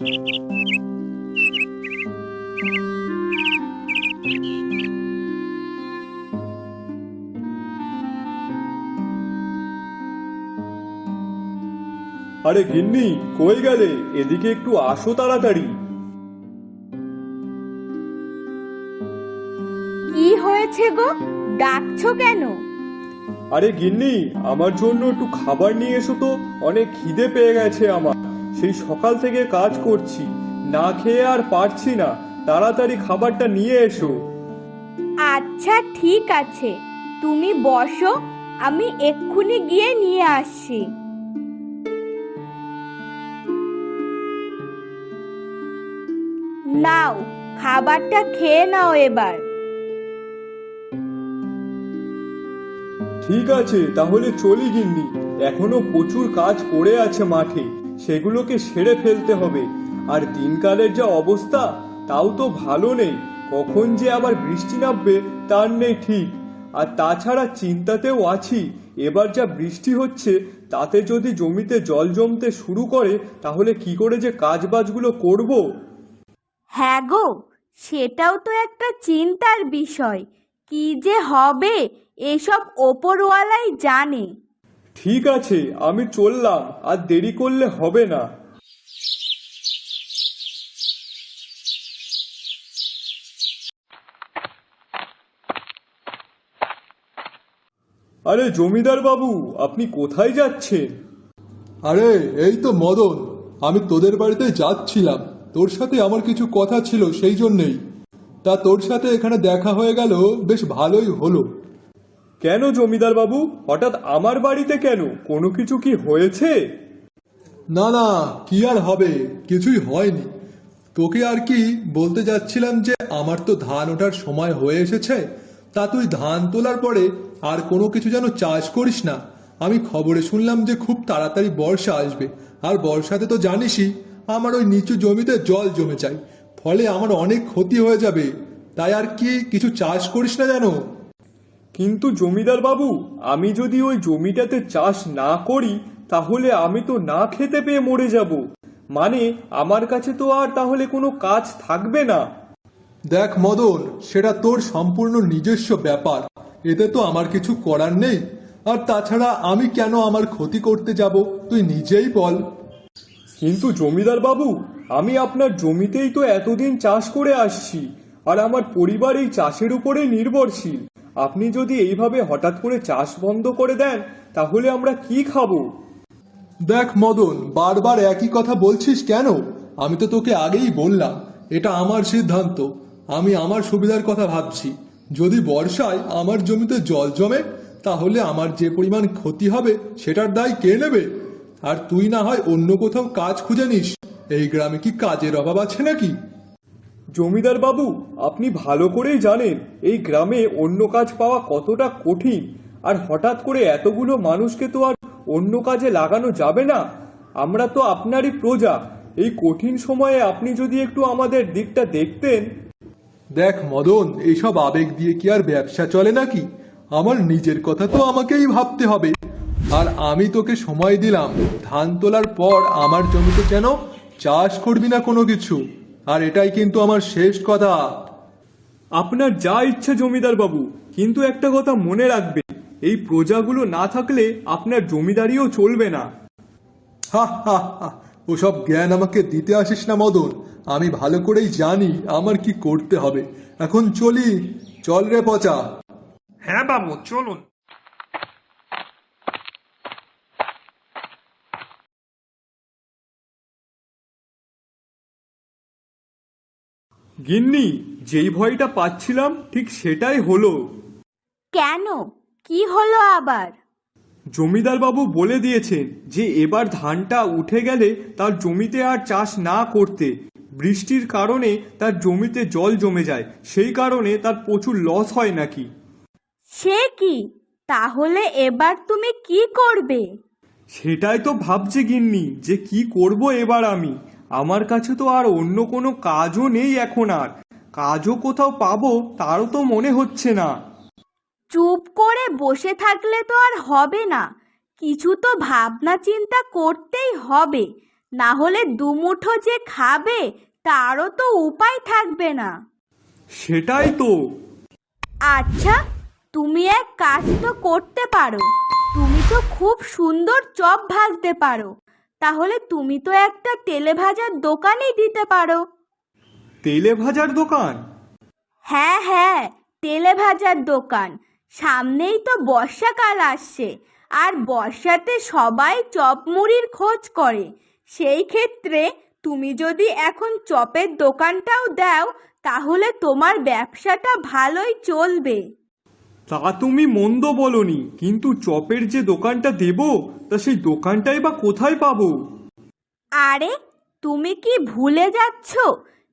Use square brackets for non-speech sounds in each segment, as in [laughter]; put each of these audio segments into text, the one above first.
আরে গিন্নি কই গেলে? এদিকে একটু আসো তাড়াতাড়ি। কি হয়েছে গো? ডাকছো কেন? আরে গিন্নি আমার জন্য একটু খাবার নিয়ে এসো তো অনেক খিদে পেয়ে গেছে আমার। সেই সকাল থেকে কাজ করছি। না খেয়ে আর পারছি না। তাড়াতাড়ি খাবারটা নিয়ে এসো। আচ্ছা ঠিক আছে। তুমি বসো আমি এক্ষুনি গিয়ে নিয়ে আসছি। নাও খাবারটা খেয়ে নাও এবার। ঠিক আছে তাহলে চলি গিন্নি। এখনও প্রচুর কাজ পড়ে আছে মাঠে। সেগুলোকে সেরে ফেলতে হবে। আর দিনকালের যা অবস্থা, তাও তো ভালো নেই। কখন যে আবার বৃষ্টি নামবে, তার নেই ঠিক। আর তাছাড়া চিন্তাতেও আছি, এবার যা বৃষ্টি হচ্ছে, তাতে যদি জমিতে জল জমতে শুরু করে, তাহলে কি করে যে কাজ বাজগুলো করব? হ্যাঁ গো, সেটাও তো একটা চিন্তার বিষয়। কি যে হবে, এসব ওপরওয়ালাই জানে। ঠিক আছে, আমি চললাম, আর দেরি করলে হবে না। আরে জমিদার বাবু, আপনি কোথায় যাচ্ছেন? আরে, এই তো মদন, আমি তোদের বাড়িতে যাচ্ছিলাম। তোর সাথে আমার কিছু কথা ছিল, সেই জন্যেই। তা তোর সাথে এখানে দেখা হয়ে গেল, বেশ ভালোই হলো। কেন জমিদার বাবু? হঠাৎ আমার বাড়িতে কেন? কোনো কিছু কি হয়েছে? না না, কি আর হবে? কিছুই হয়নি। তোকে আর কি বলতে যাচ্ছিলাম যে আমার তো ধান ওঠার সময় হয়ে এসেছে, তা তুই ধান তোলার পরে আর কোনো কিছু যেন চাষ করিস না। আমি খবরে শুনলাম যে খুব তাড়াতাড়ি বর্ষা আসবে। আর বর্ষাতে তো জানিসই, আমার ওই নিচু জমিতে জল জমে যায়। ফলে আমার অনেক ক্ষতি হয়ে যাবে। তাই আর কি কিছু চাষ করিস না যেন? কিন্তু জমিদার বাবু আমি যদি ওই জমিটাতে চাষ না করি তাহলে আমি তো না খেতে পেয়ে মরে যাব। মানে আমার কাছে তো আর তাহলে কোনো কাজ থাকবে না। দেখ মদন সেটা তোর সম্পূর্ণ নিজস্ব ব্যাপার। এতে তো আমার কিছু করার নেই। আর তাছাড়া আমি কেন আমার ক্ষতি করতে যাব তুই নিজেই বল। কিন্তু জমিদার বাবু আমি আপনার জমিতেই তো এতদিন চাষ করে আসছি। আর আমার পরিবার এই চাষের উপরেই নির্ভরশীল। আপনি যদি এইভাবে হঠাৎ করে চাষ বন্ধ করে দেন, তাহলে আমরা কি খাব? দেখ মদন, বারবার একই কথা বলছিস কেন? আমি তো তোকে আগেই বললাম, এটা আমার সিদ্ধান্ত। আমি আমার সুবিধার কথা ভাবছি। যদি বর্ষায় আমার জমিতে জল জমে, তাহলে আমার যে পরিমাণ ক্ষতি হবে, সেটার দায় কে নেবে? আর তুই না হয় অন্য কোথাও কাজ খুঁজে নিস। এই গ্রামে কি কাজের অভাব আছে নাকি? জমিদার বাবু, আপনি ভালো করেই জানেন এই গ্রামে অন্য কাজ পাওয়া কতটা কঠিন। আর হঠাৎ করে এতগুলো মানুষকে তো আর অন্য কাজে লাগানো যাবে না। আমরা তো আপনারই প্রজা। এই কঠিন সময়ে আপনি যদি একটু আমাদের দিকটা দেখতেন। দেখ মদন এইসব আবেগ দিয়ে কি আর ব্যবসা চলে নাকি? আমার নিজের কথা তো আমাকেই ভাবতে হবে। আর আমি তোকে সময় দিলাম। ধান তোলার পর আমার জমিতে যেন চাষ করবি না কোনো কিছু। আর এটাই কিন্তু আমার শেষ কথা। আপনার যা ইচ্ছা জমিদার বাবু, কিন্তু একটা কথা মনে রাখবে, এই প্রজাগুলো না থাকলে আপনার জমিদারিও চলবে না। হা হা হা, ওসব জ্ঞান আমাকে দিতে আসিস না মদন। আমি ভালো করেই জানি আমার কি করতে হবে। এখন চলি, চল রে পচা। হ্যাঁ বাবু, চলুন। গিন্নি যেই ভয়টা পাচ্ছিলাম ঠিক সেটাই হলো। কেন? কি হলো আবার? জমিদার বাবু বলে দিয়েছেন যে এবার ধানটা উঠে গেলে তার জমিতে আর চাষ না করতে। বৃষ্টির কারণে তার জমিতে জল জমে যায় সেই কারণে তার প্রচুর লস হয় নাকি? সে কি? তাহলে এবার তুমি কি করবে? সেটাই তো ভাবছি গিন্নি যে কি করব এবার আমি। আমার কাছে তো আর অন্য কোনো কাজও নেই এখন আর। কাজও কোথাও পাবো তারও তো মনে হচ্ছে না। চুপ করে বসে থাকলে তো আর হবে না। কিছু তো ভাবনা চিন্তা করতেই হবে। না হলে দুমুঠো যে খাবে তারও তো উপায় থাকবে না। সেটাই তো। আচ্ছা তুমি এক কাজ তো করতে পারো। তুমি তো খুব সুন্দর চপ ভাজতে পারো। তাহলে তুমি তো একটা তেলে ভাজার দোকানই দিতে পারো। তেলে ভাজার দোকান? হ্যাঁ হ্যাঁ তেলে ভাজার দোকান। সামনেই তো বর্ষাকাল আসছে আর বর্ষাতে সবাই চপ মুড়ির খোঁজ করে। সেই ক্ষেত্রে তুমি যদি এখন চপের দোকানটাও দাও তাহলে তোমার ব্যবসাটা ভালোই চলবে। তা তুমি মন্দ বলনি কিন্তু চপের যে দোকানটা দেব তা সেই দোকানটাই বা কোথায় পাবো? আরে তুমি কি ভুলে যাচ্ছ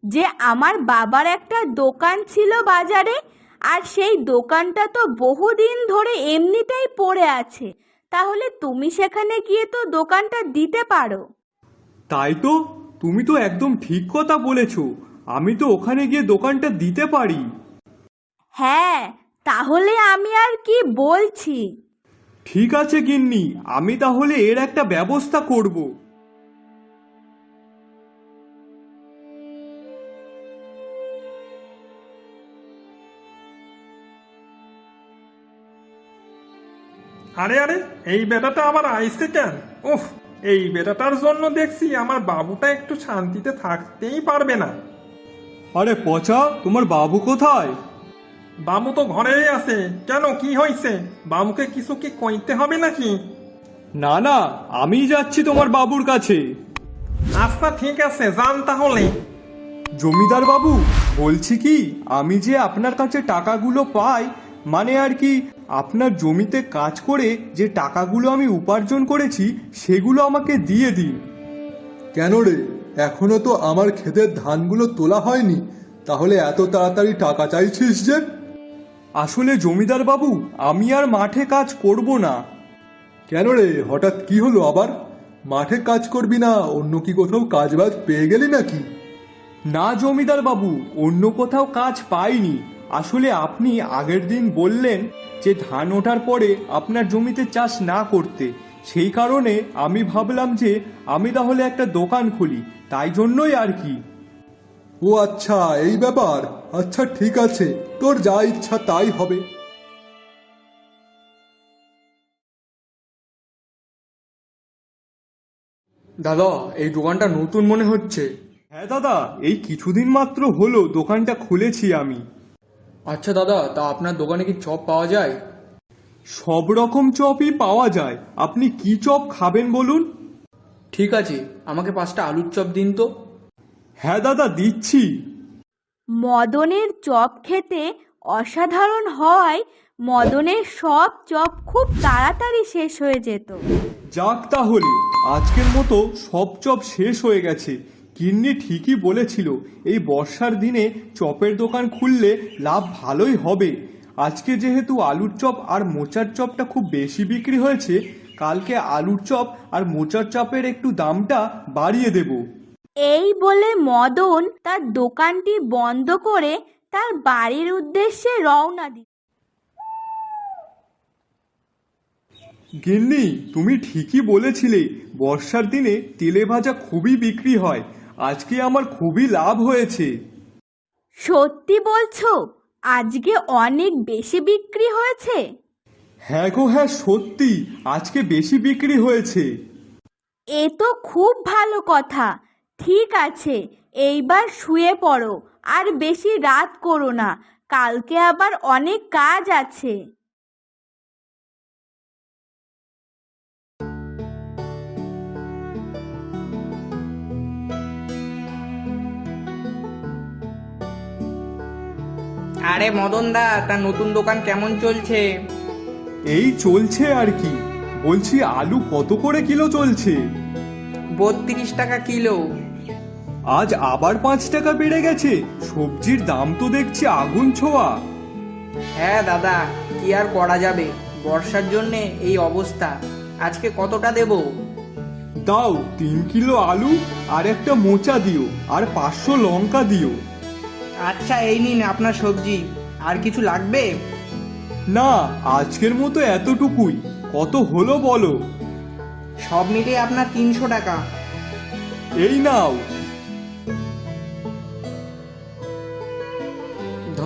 যে আমার বাবার একটা দোকান ছিল বাজারে? আর সেই দোকানটা তো বহুদিন ধরে এমনিতেই পড়ে আছে। তাহলে তুমি সেখানে গিয়ে তো দোকানটা দিতে পারো। তাই তো তুমি তো একদম ঠিক কথা বলেছ। আমি তো ওখানে গিয়ে দোকানটা দিতে পারি। হ্যাঁ তাহলে আমি আর কি বলছি? ঠিক আছে গিন্নি আমি তাহলে এর একটা ব্যবস্থা করব। আরে আরে এই বেটাটা আবার আইসে কেন? ওহ এই বেটাটার জন্য দেখছি আমার বাবুটা একটু শান্তিতে থাকতেই পারবে না। আরে পচা তোমার বাবু কোথায়? বাবু তো ঘরেই আছে। কেন কি হয়েছে বাবুকে কিছু কি কইতে হবে নাকি? না না আমি যাচ্ছি তোমার বাবুর কাছে। আচ্ছা ঠিক আছে যান তাহলে। জমিদার বাবু বলছি কি আমি যে আপনার কাছে টাকাগুলো পাই মানে আর কি আপনার জমিতে কাজ করে যে টাকাগুলো আমি উপার্জন করেছি সেগুলো আমাকে দিয়ে দিন। কেন রে? এখনও তো আমার ক্ষেতের ধানগুলো তোলা হয়নি। তাহলে এত তাড়াতাড়ি টাকা চাইছিস যে? আসলে জমিদার বাবু আমি আর মাঠে কাজ করব না। কেন রে হঠাৎ কি হলো আবার? মাঠে কাজ করবি না অন্য কি কোথাও কাজ বাজ পেয়ে গেলি নাকি? না জমিদার বাবু অন্য কোথাও কাজ পাইনি। আসলে আপনি আগের দিন বললেন যে ধান ওঠার পরে আপনার জমিতে চাষ না করতে। সেই কারণে আমি ভাবলাম যে আমি তাহলে একটা দোকান খুলি তাই জন্যই আর কি। ও আচ্ছা এই ব্যাপার। আচ্ছা ঠিক আছে। তোর যা ইচ্ছা তাই হবে। দাদা এই দোকানটা নতুন মনে হচ্ছে। হ্যাঁ দাদা এই কিছুদিন মাত্র হলো দোকানটা খুলেছি আমি। আচ্ছা দাদা তা আপনার দোকানে কি চপ পাওয়া যায়? সব রকম চপই পাওয়া যায়। আপনি কি চপ খাবেন বলুন? ঠিক আছে আমাকে পাঁচটা আলুর চপ দিন তো। হ্যাঁ দাদা দিচ্ছি। মদনের চপ খেতে অসাধারণ হওয়ায় মদনের সব চপ খুব তাড়াতাড়ি শেষ হয়ে যেত। যাক তাহলে, আজকের মতো সব চপ শেষ হয়ে গেছে। কিন্নি ঠিকই বলেছিল, এই বর্ষার দিনে চপের দোকান খুললে লাভ ভালোই হবে। আজকে যেহেতু আলুর চপ আর মোচার চপটা খুব বেশি বিক্রি হয়েছে, কালকে আলুর চপ আর মোচার চপের একটু দামটা বাড়িয়ে দেব। এই বলে মদন তার দোকানটি বন্ধ করে তার বাড়ির উদ্দেশ্যে রওনা দিল। গিন্নি তুমি ঠিকই বলেছিলে বর্ষার দিনে তেলে ভাজা খুবই বিক্রি হয়। আজকে আমার খুবই লাভ হয়েছে। সত্যি বলছো আজকে অনেক বেশি বিক্রি হয়েছে? হ্যাঁ গো হ্যাঁ সত্যি আজকে বেশি বিক্রি হয়েছে। এ তো খুব ভালো কথা। ঠিক আছে এইবার শুয়ে পড়ো আর বেশি রাত করো না কালকে আবার অনেক কাজ আছে। আরে মদন দা তার নতুন দোকান কেমন চলছে? এই চলছে আর কি বলছি আলু কত করে কিলো চলছে? বত্রিশ টাকা কিলো। আজ আবার পাঁচ টাকা বেড়ে গেছে। সবজির দাম তো দেখছি আগুন ছোঁয়া। হ্যাঁ দাদা কি আর করা যাবে? বর্ষার জন্যে এই অবস্থা। আজকে কতটা দেব? দাও তিন কিলো আলু আর একটা মোচা দিও আর পাঁচশো লঙ্কা দিও। আচ্ছা এই নিন আপনার সবজি। আর কিছু লাগবে? না আজকের মতো এতটুকুই। কত হলো বলো। সব মিলিয়ে আপনার তিনশো টাকা। এই নাও।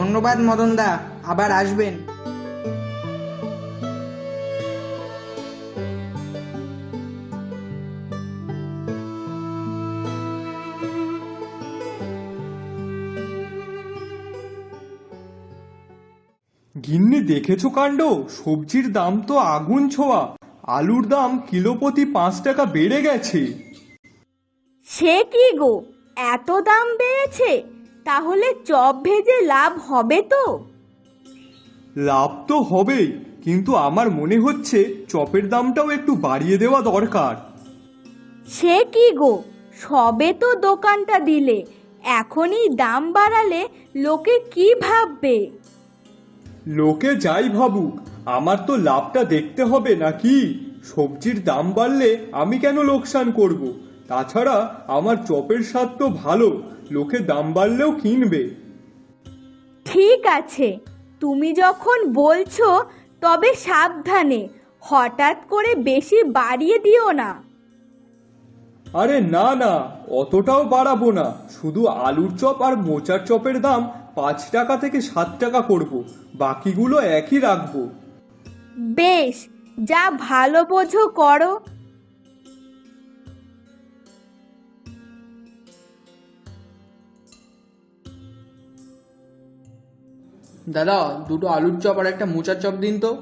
ধন্যবাদ মদনদা আবার আসবেন। গিন্নি দেখেছ কাণ্ড? সবজির দাম তো আগুন ছোঁয়া। আলুর দাম কিলো প্রতি পাঁচ টাকা বেড়ে গেছে। সে কি গো? এত দাম বেড়েছে? তাহলে চপ ভেজে লাভ হবে তো? লাভ তো হবেই কিন্তু আমার মনে হচ্ছে চপের দামটাও একটু বাড়িয়ে দেওয়া দরকার। সে কি গো? সবে তো দোকানটা দিলে এখনই দাম বাড়ালে লোকে কি ভাববে? লোকে যাই ভাবুক আমার তো লাভটা দেখতে হবে নাকি? সবজির দাম বাড়লে আমি কেন লোকসান করব? তাছাড়া আমার চপের স্বাদ তো ভালো লোকে দাম বাড়লেও কিনবে। ঠিক আছে তুমি যখন বলছো তবে সাবধানে হঠাৎ করে বেশি বাড়িয়ে দিও না। আরে না না অতটাও বাড়াবো না। শুধু আলুর চপ আর মোচার চপের দাম পাঁচ টাকা থেকে সাত টাকা করব বাকিগুলো একই রাখব। বেশ যা ভালো বোঝো করো। দাদা দুটো আলুর চপ আর একটা মোচার চপ দিন তো।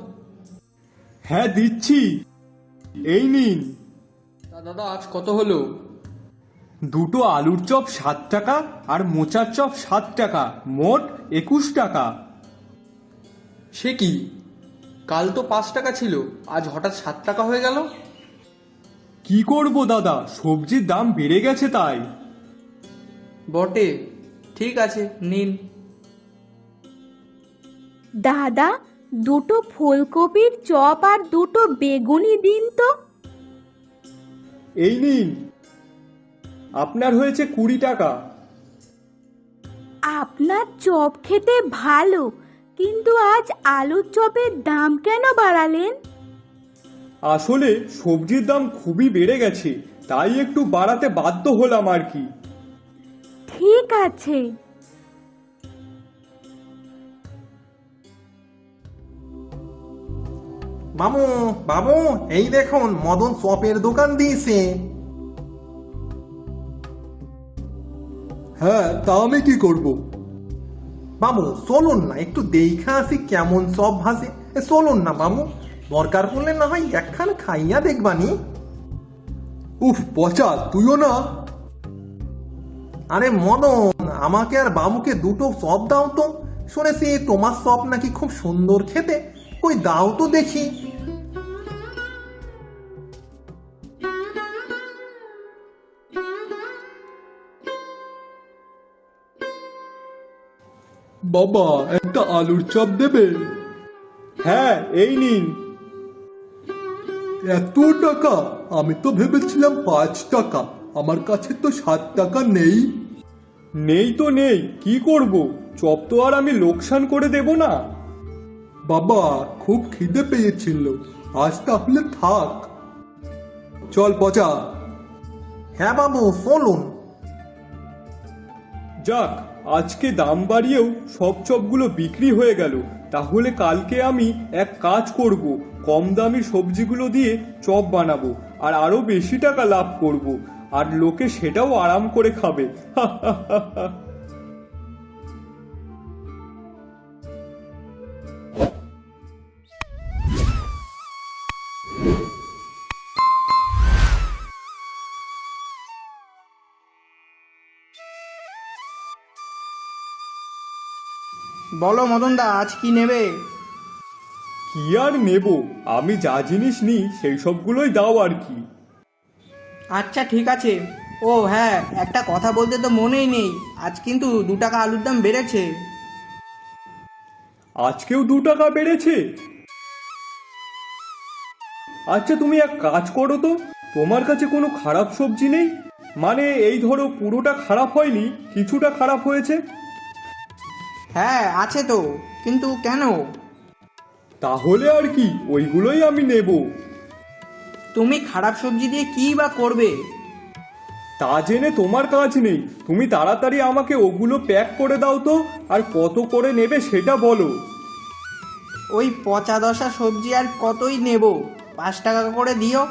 হ্যাঁ দিচ্ছি। এই নিন। তা দাদা আজ কত হলো? দুটো আলুর চপ সাত টাকা আর মোচার চপ সাত টাকা মোট একুশ টাকা। সে কি? কাল তো পাঁচ টাকা ছিল আজ হঠাৎ সাত টাকা হয়ে গেল? কি করব দাদা সবজির দাম বেড়ে গেছে তাই। বটে ঠিক আছে নিন। দাদা দুটো ফুলকপির চপ আর দুটো বেগুনি দিন তো। এই নিন। আপনার হয়েছে কুড়ি টাকা। আপনার চপ খেতে ভালো কিন্তু আজ আলুর চপের দাম কেন বাড়ালেন? আসলে সবজির দাম খুবই বেড়ে গেছে তাই একটু বাড়াতে বাধ্য হলাম আর কি। ঠিক আছে মামু বাবু এই দেখুন মদন চপের দোকান দিয়েছে। হ্যাঁ তা আমি কি করব? বাবু চলুন না একটু দেখা আসি কেমন চপ ভাসে চলুন না মামু দরকার পড়লে না হয় একখান খাইয়া দেখবানি। উফ পচা তুইও না। আরে মদন আমাকে আর বাবুকে দুটো চপ দাও তো। শুনেছি তোমার চপ নাকি খুব সুন্দর খেতে। ওই দাও তো দেখি। বাবা একটা আলুর চপ দেবে? হ্যাঁ এই নিন। এত টাকা? আমি তো ভেবেছিলাম পাঁচ টাকা। আমার কাছে তো সাত টাকা নেই। নেই তো নেই কি করব? চপ তো আর আমি লোকসান করে দেব না। বাবা খুব খিদে পেয়েছিল। আজ তাহলে থাক। চল পচা। হ্যাঁ বাবু চলুন। যাক আজকে দাম বাড়িয়েও সব চপগুলো বিক্রি হয়ে গেল। তাহলে কালকে আমি এক কাজ করব, কম দামি সবজিগুলো দিয়ে চপ বানাবো আর আরও বেশি টাকা লাভ করব। আর লোকে সেটাও আরাম করে খাবে। বলো মদনদা আজ কি নেবে? কি আর নেব? আমি যা জিনিস নিই সেই সবগুলোই দাও আর কি। আচ্ছা ঠিক আছে। ও হ্যাঁ একটা কথা বলতে তো মনেই নেই। আজ কিন্তু দু টাকা আলুর দাম বেড়েছে। আজকেও দু টাকা বেড়েছে? আচ্ছা তুমি এক কাজ করো তো। তোমার কাছে কোনো খারাপ সবজি নেই? মানে এই ধরো পুরোটা খারাপ হয়নি কিছুটা খারাপ হয়েছে। হ্যাঁ আছে তো কিন্তু কেন? তাহলে আর কি ওইগুলোই আমি নেব। তুমি খারাপ সবজি দিয়ে কী বা করবে? তা জেনে তোমার কাজ নেই। তুমি তাড়াতাড়ি আমাকে ওগুলো প্যাক করে দাও তো আর কত করে নেবে সেটা বলো। ওই পচা দশা সবজি আর কতই নেব? পাঁচ টাকা করে দিও।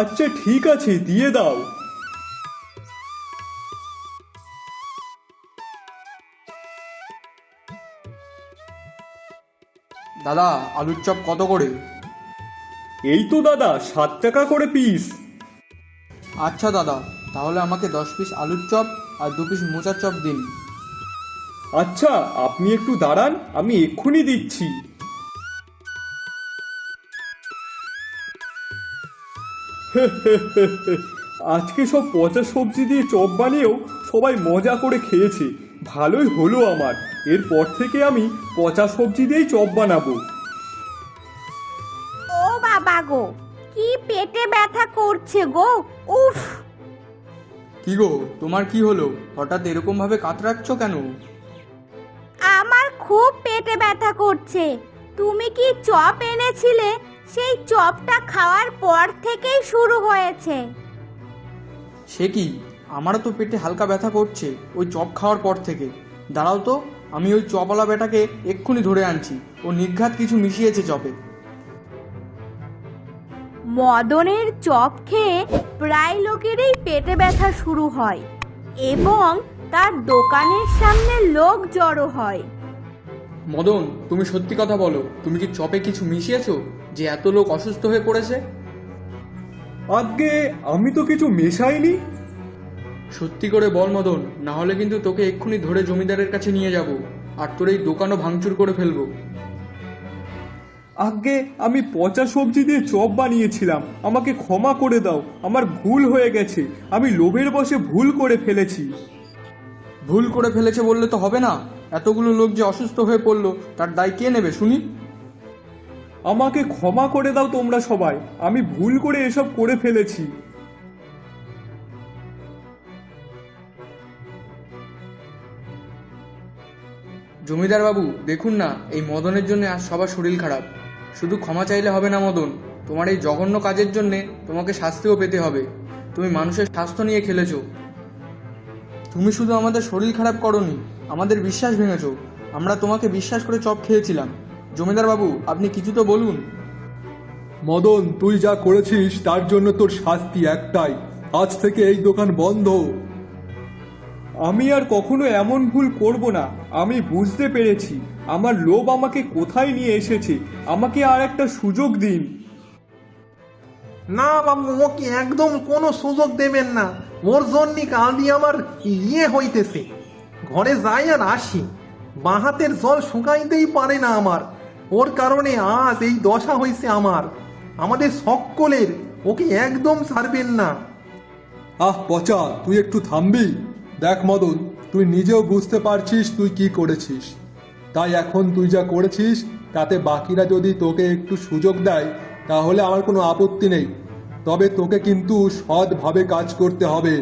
আচ্ছা ঠিক আছে দিয়ে দাও। দাদা আলুর চপ কত করে? এই তো দাদা সাত টাকা করে পিস আচ্ছা দাদা তাহলে আমাকে দশ পিস আলুর চপ আর দু পিস মোচার চপ দিন। আচ্ছা আপনি একটু দাঁড়ান আমি এক্ষুনি দিচ্ছি। [laughs] আজকে সব পচা সবজি দিয়ে চপ বানিয়েও সবাই মজা করে খেয়েছে। ভালোই হলো আমার। এরপর থেকে আমি পচা সবজি দিয়েই চপ বানাবো। ও বাবা গো কি পেটে ব্যথা করছে গো উফ। কি গো তোমার কি হলো? হঠাৎ এরকম ভাবে কাতরাচ্ছ কেন? আমার খুব পেটে ব্যথা করছে। তুমি কি চপ এনেছিলে? সেই চপটা খাওয়ার পর থেকেই শুরু হয়েছে। সে কি? আমারও তো পেটে হালকা ব্যথা করছে ওই চপ খাওয়ার পর থেকে। দাঁড়াও তো। আমি ওই চপওয়ালা বেটাকে এক্ষুনি ধরে আনছি। ও নির্ঘাত কিছু মিশিয়েছে চপে। মদনের চপ খেয়ে প্রায় লোকেরই পেটে ব্যথা শুরু হয় এবং তার দোকানের সামনে লোক জড়ো হয়। মদন তুমি সত্যি কথা বলো তুমি কি চপে কিছু মিশিয়েছো যে এত লোক অসুস্থ হয়ে পড়েছে? আগে আমি তো কিছু মেশাইনি। সত্যি করে বল মদন না হলে কিন্তু তোকে এক্ষুনি ধরে জমিদারের কাছে নিয়ে যাব আর তোর এই দোকানও ভাঙচুর করে ফেলব। আগে আমি পচা সবজি দিয়ে চপ বানিয়েছিলাম আমাকে ক্ষমা করে দাও আমার ভুল হয়ে গেছে আমি লোভের বসে ভুল করে ফেলেছি। ভুল করে ফেলেছে বললে তো হবে না এতগুলো লোক যে অসুস্থ হয়ে পড়ল তার দায় কে নেবে শুনি? আমাকে ক্ষমা করে দাও তোমরা সবাই আমি ভুল করে এসব করে ফেলেছি। জমিদার বাবু, দেখুন না, এই মদনের জন্য আজ সবার শরীর খারাপ। শুধু ক্ষমা চাইলে হবে না মদন, তোমার এই জঘন্য কাজের জন্যে তোমাকে শাস্তিও পেতে হবে। তুমি মানুষের স্বাস্থ্য নিয়ে খেলেছো। তুমি শুধু আমাদের শরীর খারাপ করনি, আমাদের বিশ্বাস ভেঙেছ। আমরা তোমাকে বিশ্বাস করে চপ খেয়েছিলাম। জমিদার বাবু, আপনি কিছু তো বলুন। মদন, তুই যা করেছিস, তার জন্য তোর শাস্তি একটাই। আজ থেকে এই দোকান বন্ধ। আমি আর কখনো এমন ভুল করব না। আমি বুঝতে পেরেছি। আমার লোভ আমাকে কোথায় নিয়ে এসেছে? আমাকে আর একটা সুযোগ দিন। না বাবু ওকে একদম কোনো সুযোগ দেবেন না। ওর জন্যই কাল আমার ইয়ে হইতেছে। ঘরে যাই আর আসি। বাহাতের জল শুকাইতেই পারে না আমার। ওর কারণে আজ এই দশা হয়েছে আমার। আমাদের সকলের ওকে একদম ছাড়বেন না। আহ পচা তুই একটু থামবি। দেখ মদন, তুই নিজেও বুঝতে পারছিস তুই কি করেছিস। তাই এখন তুই যা করেছিস, তাতে বাকিরা যদি তোকে একটু সুযোগ দেয়, তাহলে আমার কোনো আপত্তি নেই। তবে তোকে কিন্তু সৎভাবে কাজ করতে হবে।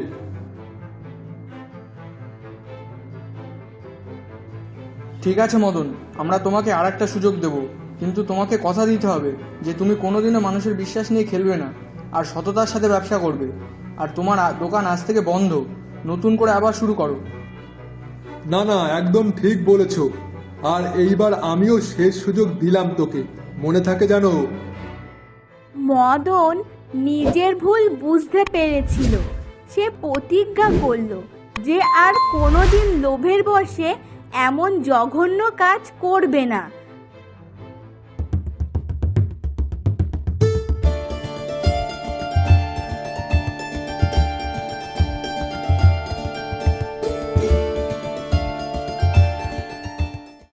ঠিক আছে মদন, আমরা তোমাকে আর একটা সুযোগ দেব, কিন্তু তোমাকে কথা দিতে হবে যে তুমি কোনোদিনও মানুষের বিশ্বাস নিয়ে খেলবে না, আর সততার সাথে ব্যবসা করবে। আর তোমার দোকান আজ থেকে বন্ধ। নতুন করে আবার শুরু করো। না না একদম ঠিক বলেছ। আর এইবার আমিও শেষ সুযোগ দিলাম তোকে। মনে থাকে জানো? মদন নিজের ভুল বুঝতে পেরেছিল। সে প্রতিজ্ঞা করল যে আর কোনোদিন লোভের বসে এমন জঘন্য কাজ করবে না।